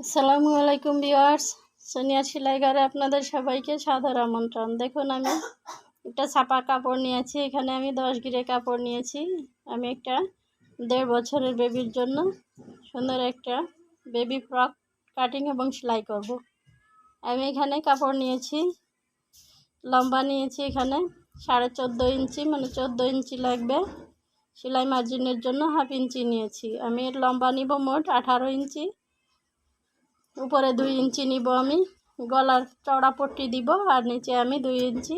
আসসালামু আলাইকুম ভিউয়ার্স। সোনিয়া সেলাই ঘরে আপনাদের সবাইকে সাদর আমন্ত্রণ। দেখুন আমি একটা ছাপা কাপড় নিয়েছি, এখানে আমি দশ গিরে কাপড় নিয়েছি। আমি একটা দেড় বছরের বেবির জন্য সুন্দর একটা বেবি ফ্রক কাটিং এবং সেলাই করব। আমি এখানে কাপড় নিয়েছি, লম্বা নিয়েছি এখানে সাড়ে চোদ্দ ইঞ্চি মানে চোদ্দ ইঞ্চি লাগবে। সেলাই মার্জিনের জন্য হাফ ইঞ্চি নিয়েছি। আমি লম্বা নিব মোট আঠারো ইঞ্চি। উপরে দুই ইঞ্চি নিব আমি। গলার চড়া পট্টি দিব আর নিচে আমি দুই ইঞ্চি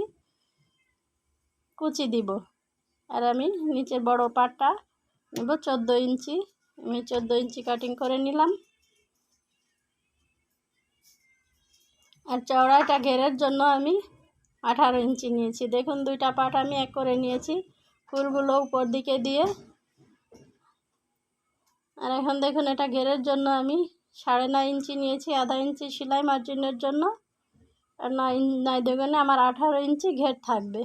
কুচি দিব। আর আমি নিচের বড় পাটটা নেব, চোদ্দ ইঞ্চি। আমি চোদ্দ ইঞ্চি কাটিং করে নিলাম। আর চওড়াটা ঘেরের জন্য আমি আঠারো ইঞ্চি নিয়েছি। দেখুন, দুইটা পাট আমি এক করে নিয়েছি ফুলগুলো উপর দিকে দিয়ে। আর এখন দেখুন, এটা ঘেরের জন্য আমি সাড়ে নয় ইঞ্চি নিয়েছি, আধা ইঞ্চি সেলাই মার্জিনের জন্য। আর নয় নয় দোকানে আমার আঠারো ইঞ্চি ঘের থাকবে।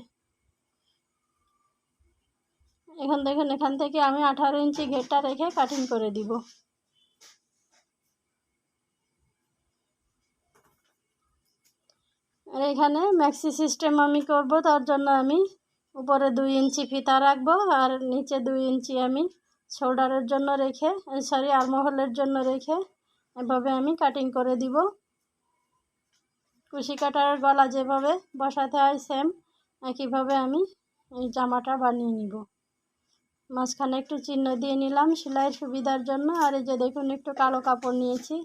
এখন দেখুন, এখান থেকে আমি আঠারো ইঞ্চি ঘেরটা রেখে কাটিং করে দিব। আর এখানে ম্যাক্সি সিস্টেম আমি করব, তার জন্য আমি উপরে দুই ইঞ্চি ফিতা রাখব, আর নিচে দুই ইঞ্চি আমি শোল্ডারের জন্য রেখে সরি আরমহলের জন্য রেখে এভাবে আমি কাটিং করে দিব। কুশি কাটার গলা যেভাবে বসাতে হয় সেম একইভাবে আমি এই জামাটা বানিয়ে নিব। মাঝখানে একটু চিহ্ন দিয়ে নিলাম সেলাইয়ের সুবিধার জন্য। আর এই যে দেখুন, একটু কালো কাপড় নিয়েছি।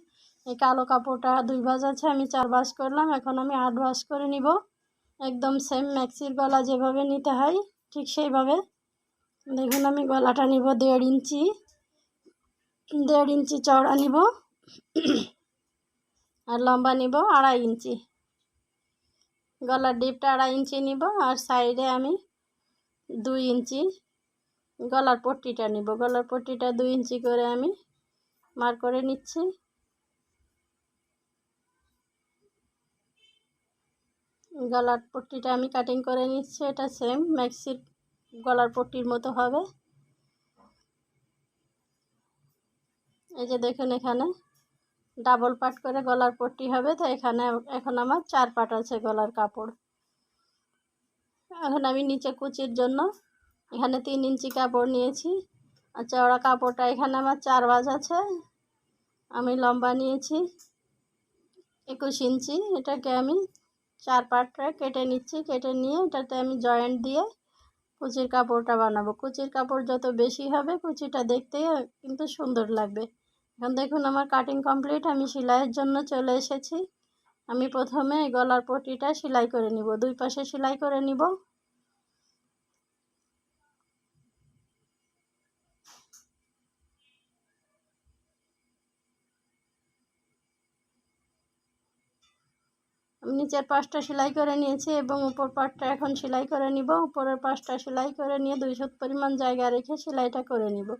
এই কালো কাপড়টা দুই ভাজ আছে, আমি চার ভাজ করলাম। এখন আমি আট ভাজ করে নিব। একদম সেম ম্যাক্সির গলা যেভাবে নিতে হয়, ঠিক সেইভাবে। দেখুন, আমি গলাটা নিব দেড় ইঞ্চি। দেড় ইঞ্চি চওড়া নিব। আর লম্বা নিব আড়াই ইঞ্চি। গলার ডিপটা আড়াই ইঞ্চি নিব আর সাইডে আমি দুই ইঞ্চি গলার পট্টিটা নিব। গলার পট্টিটা দুই ইঞ্চি করে আমি মার করে নিচ্ছি। গলার পট্টিটা আমি কাটিং করে নিচ্ছি, এটা সেম ম্যাক্সির গলার পট্টির মতো হবে। এই যে দেখুন এখানে। ডাবল পাট করে গলার পট্টি হবে, তো এখানে এখন আমার চার পাট আছে গলার কাপড়। এখন আমি নিচে কুচির জন্য এখানে তিন ইঞ্চি কাপড় নিয়েছি। আর চওড়া কাপড়টা এখানে আমার চার বাজ আছে। আমি লম্বা নিয়েছি একুশ ইঞ্চি। এটাকে আমি চার পাটটা কেটে নিচ্ছি, কেটে নিয়ে এটাতে আমি জয়েন্ট দিয়ে কুচির কাপড়টা বানাবো। কুচির কাপড় যত বেশি হবে কুচিটা দেখতে কিন্তু সুন্দর লাগবে। এখন দেখুন আমার কাটিং কমপ্লিট আমি সেলাইয়ের জন্য চলে এসেছি। আমি প্রথমে গলার পটিটা সেলাই করে নিব, দুই পাশে সেলাই করে নিব। আমি নিচের পাশটা সেলাই করে নিয়েছি এবং উপর পাটটা এখন সেলাই করে নিব। উপরের পাশটা সেলাই করে নিয়ে দুইশো পরিমাণ জায়গা রেখে সেলাইটা করে নিব।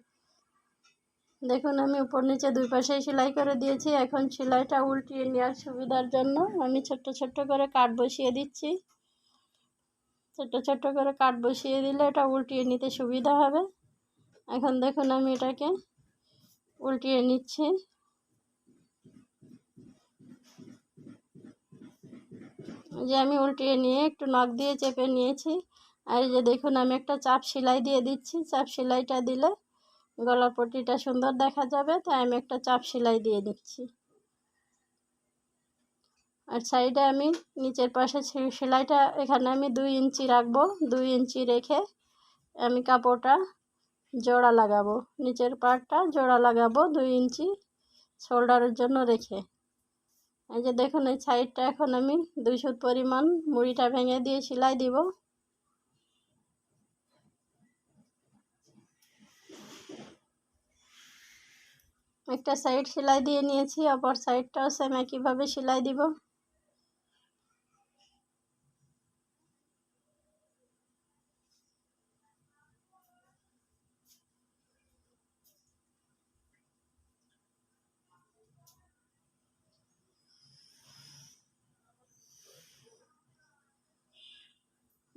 দেখুন, আমি উপর নিচে দুই পাশেই সেলাই করে দিয়েছি। এখন সেলাইটা উল্টিয়ে নেওয়ার সুবিধার জন্য আমি ছোট্ট ছোট্ট করে কাঠ বসিয়ে দিচ্ছি। ছোট্ট ছোট্ট করে কাঠ বসিয়ে দিলে এটা উল্টিয়ে নিতে সুবিধা হবে। এখন দেখুন, আমি এটাকে উল্টিয়ে নিচ্ছি। যে আমি উল্টিয়ে নিয়ে একটু নখ দিয়ে চেপে নিয়েছি। আর যে দেখুন, আমি একটা চাপ সেলাই দিয়ে দিচ্ছি। চাপ সেলাইটা দিলে গলার পটিটা সুন্দর দেখা যাবে, তাই আমি একটা চাপ সেলাই দিয়ে দিচ্ছি। আর সাইডে আমি নিচের পাশে সেলাইটা, এখানে আমি দুই ইঞ্চি রাখব, দুই ইঞ্চি রেখে আমি কাপড়টা জোড়া লাগাবো। নিচের পাটটা জোড়া লাগাবো দুই ইঞ্চি শোল্ডারের জন্য রেখে। এই যে দেখুন, এই সাইডটা এখন আমি দুইশো পরিমাণ মুড়িটা ভেঙে দিয়ে সেলাই দিব। একটা সাইড সেলাই দিয়ে নিয়েছি অপর সাইডটাও সেম একইভাবে সেলাই দিব।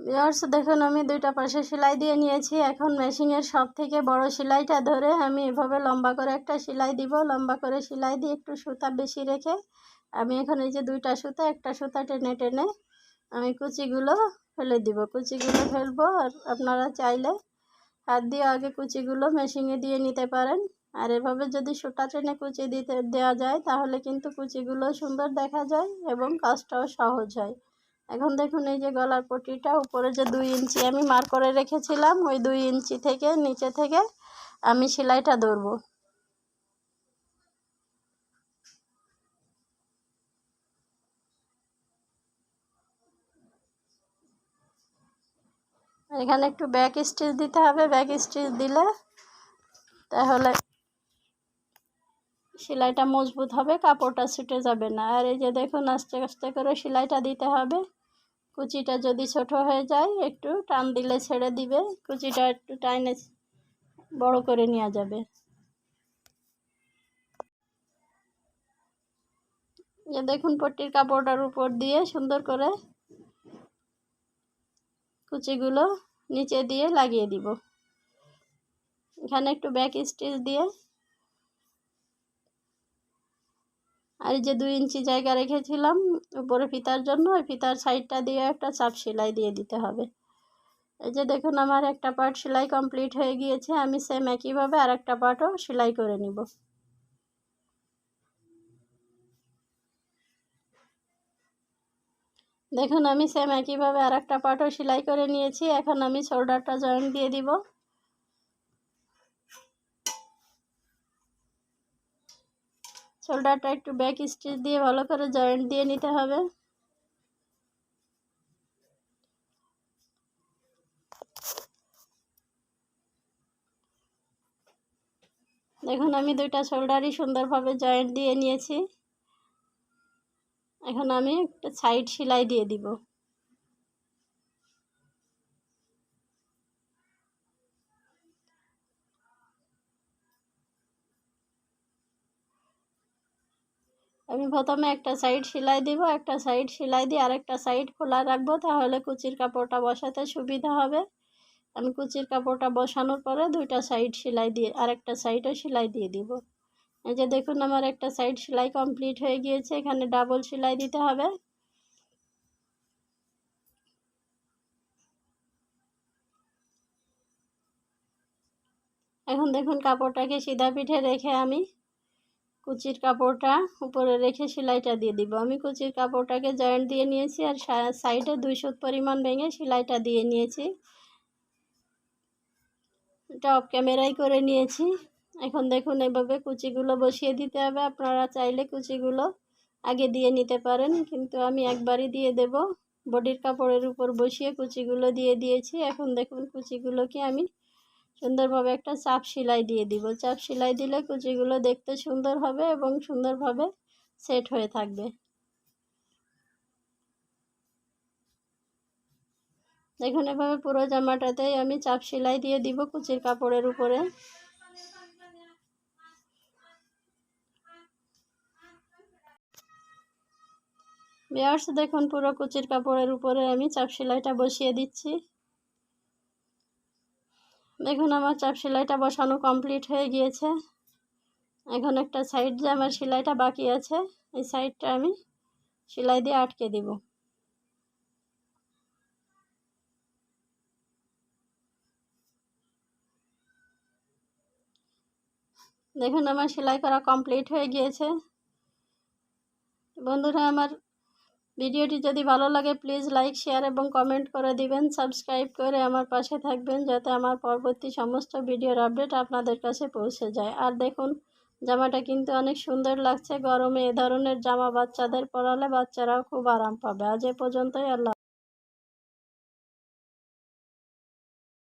ভিউয়ার্স দেখুন, আমি দুইটা পাশে সেলাই দিয়ে নিয়েছি। এখন মেশিনের সব থেকে বড় সেলাইটা ধরে আমি এভাবে লম্বা করে একটা সেলাই দিব। লম্বা করে সেলাই দিয়ে একটু সুতা বেশি রেখে আমি এখন এই যে দুইটা সুতা, একটা সুতা টেনে টেনে আমি কুচিগুলো ফেলে দিব। কুচিগুলো ফেলব আর আপনারা চাইলে হাত দিয়ে আগে কুচিগুলো মেশিনে দিয়ে নিতে পারেন। আর এভাবে যদি সুতা টেনে কুচি দিতে দেওয়া যায়, তাহলে কিন্তু কুচিগুলো সুন্দর দেখা যায় এবং কাজটাও সহজ হয়। এখন দেখুন এই যে গলার পটিটা, উপরে যে দুই ইঞ্চি আমি মার করে রেখেছিলাম, ওই দুই ইঞ্চি থেকে নিচে থেকে আমি সেলাইটা ধরবো। এখানে একটু ব্যাক স্টিচ দিতে হবে ব্যাক স্টিচ দিলে তাহলে সেলাইটা মজবুত হবে, কাপড়টা ছুটে যাবে না। আর এই যে দেখুন, আস্তে আস্তে করে সেলাইটা দিতে হবে। কুচিটা যদি ছোট হয়ে যায়, একটু টান দিলে ছেড়ে দিবে। কুচিটা একটু টাইনে বড় করে নেওয়া যাবে। যে দেখুন, পট্টির কাপড়টার উপর দিয়ে সুন্দর করে কুচিগুলো নিচে দিয়ে লাগিয়ে দিব। এখানে একটু ব্যাক স্টিচ দিয়ে আর যে দুই ইঞ্চি জায়গা রেখেছিলাম উপরে ফিতার জন্য, ওই ফিতার সাইডটা দিয়ে একটা চাপ সেলাই দিয়ে দিতে হবে। এই যে দেখুন আমার একটা পার্ট সেলাই কমপ্লিট হয়ে গিয়েছে, আমি সেম একইভাবে আর একটা পার্টও সেলাই করে নিব। দেখুন আমি সেম একইভাবে আর একটা পার্টও সেলাই করে নিয়েছি, এখন আমি শোল্ডারটা জয়েন্ট দিয়ে দিব। শোল্ডারটা একটু ব্যাক স্টিচ দিয়ে ভালো করে জয়েন্ট দিয়ে নিতে হবে। দেখুন, আমি দুইটা শোল্ডারই সুন্দরভাবে জয়েন্ট দিয়ে নিয়েছি। এখন আমি একটা সাইড সেলাই দিয়ে দিব। আমি প্রথমে একটা সাইড সেলাই দিব, একটা সাইড সেলাই দিয়ে আরেকটা সাইড খোলা রাখব, তাহলে কুচির কাপড়টা বসাতে সুবিধা হবে। আমি কুচির কাপড়টা বসানোর পরে দুইটা সাইড সেলাই দিয়ে, আরেকটা সাইডও সেলাই দিয়ে দিব। এই যে দেখুন আমার একটা সাইড সেলাই কমপ্লিট হয়ে গিয়েছে, এখানে ডাবল সেলাই দিতে হবে। এখন দেখুন কাপড়টাকে সিধা পিঠে রেখে আমি কুচির কাপড়টা উপরে রেখে সেলাইটা দিয়ে দিব। আমি কুচির কাপড়টাকে জয়েন্ট দিয়ে নিয়েছি আর সাইডে দুই সুত পরিমাণ ভেঙে সেলাইটা দিয়ে নিয়েছি। টপ ক্যামেরাই করে নিয়েছি। এখন দেখুন এভাবে কুচিগুলো বসিয়ে দিতে হবে। আপনারা চাইলে কুচিগুলো আগে দিয়ে নিতে পারেন, কিন্তু আমি একবারই দিয়ে দেব। বডির কাপড়ের উপর বসিয়ে কুচিগুলো দিয়ে দিয়েছি। এখন দেখুন কুচিগুলোকে আমি সুন্দরভাবে একটা চাপ সেলাই দিয়ে দিব। চাপ সেলাই দিলে কুচিগুলো দেখতে সুন্দর হবে এবং সুন্দরভাবে সেট হয়ে থাকবে। দেখুন, এভাবে পুরো জামাটাতেই আমি চাপ সেলাই দিয়ে দিব কুচির কাপড়ের উপরে। বিয়ার্স দেখুন, পুরো কুচির কাপড়ের উপরে আমি চাপ সেলাইটা বসিয়ে দিচ্ছি। দেখুন আমার চাপ সেলাইটা বসানো কমপ্লিট হয়ে গিয়েছে। এখন একটা সাইড যে আমার সেলাইটা বাকি আছে, এই সাইডটা আমি সেলাই দিয়ে আটকে দিব। দেখুন আমার সেলাই করা কমপ্লিট হয়ে গিয়েছে। বন্ধুরা, আমার ভিডিওটি যদি ভালো লাগে প্লিজ লাইক শেয়ার এবং কমেন্ট করে দিবেন। সাবস্ক্রাইব করে আমার পাশে থাকবেন, যাতে আমার পরবর্তী সমস্ত ভিডিওর আপডেট আপনাদের কাছে পৌঁছে যায়। আর দেখুন, জামাটা কিন্তু অনেক সুন্দর লাগছে। গরমে এ ধরনের জামা বাচ্চাদের পরালে বাচ্চারাও খুব আরাম পাবে। আজ এ পর্যন্তই, আল্লাহ